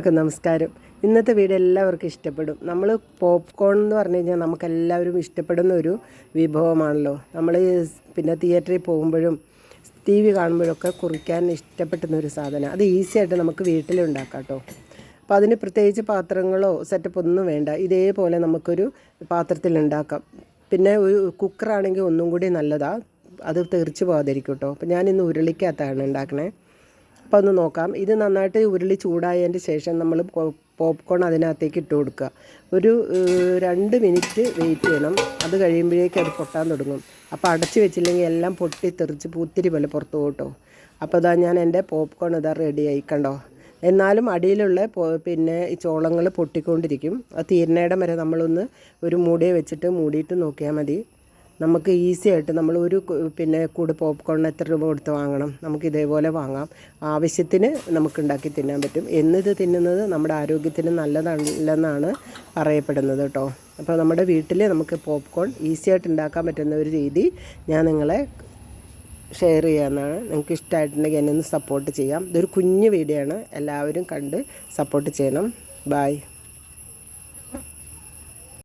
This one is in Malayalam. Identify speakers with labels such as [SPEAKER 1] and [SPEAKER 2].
[SPEAKER 1] ഒക്കെ നമസ്കാരം. ഇന്നത്തെ വീഡിയോ എല്ലാവർക്കും ഇഷ്ടപ്പെടും. നമ്മൾ പോപ്കോൺ എന്ന് പറഞ്ഞു കഴിഞ്ഞാൽ നമുക്കെല്ലാവരും ഇഷ്ടപ്പെടുന്ന ഒരു വിഭവമാണല്ലോ. നമ്മൾ പിന്നെ തിയേറ്ററിൽ പോകുമ്പോഴും ടി വി കാണുമ്പോഴൊക്കെ കുറിക്കാൻ ഇഷ്ടപ്പെടുന്ന ഒരു സാധനം. അത് ഈസി ആയിട്ട് നമുക്ക് വീട്ടിലുണ്ടാക്കാം കേട്ടോ അപ്പോൾ അതിന് പ്രത്യേകിച്ച് പാത്രങ്ങളോ സെറ്റപ്പ് ഒന്നും വേണ്ട. ഇതേപോലെ നമുക്കൊരു പാത്രത്തിൽ ഉണ്ടാക്കാം. പിന്നെ ഒരു കുക്കറാണെങ്കിൽ ഒന്നും കൂടി നല്ലതാണ് അത് തെറിച്ച് പോകാതിരിക്കും കേട്ടോ അപ്പോൾ ഞാനിന്ന് ഉരുളിക്കകത്താണ് ഉണ്ടാക്കണേ. അപ്പോൾ ഒന്ന് നോക്കാം. ഇത് നന്നായിട്ട് ഉരുളി ചൂടായതിന്റെ ശേഷം നമ്മൾ പോപ്കോൺ അതിനകത്തേക്ക് ഇട്ട് കൊടുക്കുക. ഒരു രണ്ട് മിനിറ്റ് വെയിറ്റ് ചെയ്യണം. അത് കഴിയുമ്പോഴേക്കും അത് പൊട്ടാൻ തുടങ്ങും. അപ്പോൾ അടച്ച് വെച്ചില്ലെങ്കിൽ എല്ലാം പൊട്ടി തെറിച്ച് പൂത്തിരി പോലെ പുറത്ത് പോട്ടോ അപ്പോൾ ഇതാ ഞാൻ എന്റെ പോപ്കോൺ ഇതാ റെഡിയായി കണ്ടോ. എന്നാലും അടിയിലുള്ള പിന്നെ ഈ ചോളങ്ങൾ പൊട്ടിക്കൊണ്ടിരിക്കും. അത് തീരുന്നയിടം വരെ നമ്മളൊന്ന് ഒരു മൂടിയെ വെച്ചിട്ട് മൂടിയിട്ട് നോക്കിയാൽ മതി. നമുക്ക് ഈസി ആയിട്ട് നമ്മൾ ഒരു പിന്നെ കൂട് പോപ്കോണിന് എത്ര രൂപ കൊടുത്ത് വാങ്ങണം നമുക്ക് ഇതേപോലെ വാങ്ങാം. ആവശ്യത്തിന് നമുക്ക് ഉണ്ടാക്കി തിന്നാൻ പറ്റും. എന്നിത് തിന്നുന്നത് നമ്മുടെ ആരോഗ്യത്തിന് നല്ലതല്ലെന്നാണ് പറയപ്പെടുന്നത് കേട്ടോ അപ്പോൾ നമ്മുടെ വീട്ടിൽ നമുക്ക് പോപ്കോൺ ഈസി ആയിട്ട് ഉണ്ടാക്കാൻ പറ്റുന്ന ഒരു രീതി ഞാൻ നിങ്ങളെ ഷെയർ ചെയ്യാമെന്നാണ് നിങ്ങൾക്ക് ഇഷ്ടമായിട്ടുണ്ടെങ്കിൽ എന്നെ ഒന്ന് സപ്പോർട്ട് ചെയ്യാം. ഇതൊരു കുഞ്ഞു വീഡിയോ ആണ്. എല്ലാവരും കണ്ട് സപ്പോർട്ട് ചെയ്യണം. ബായ്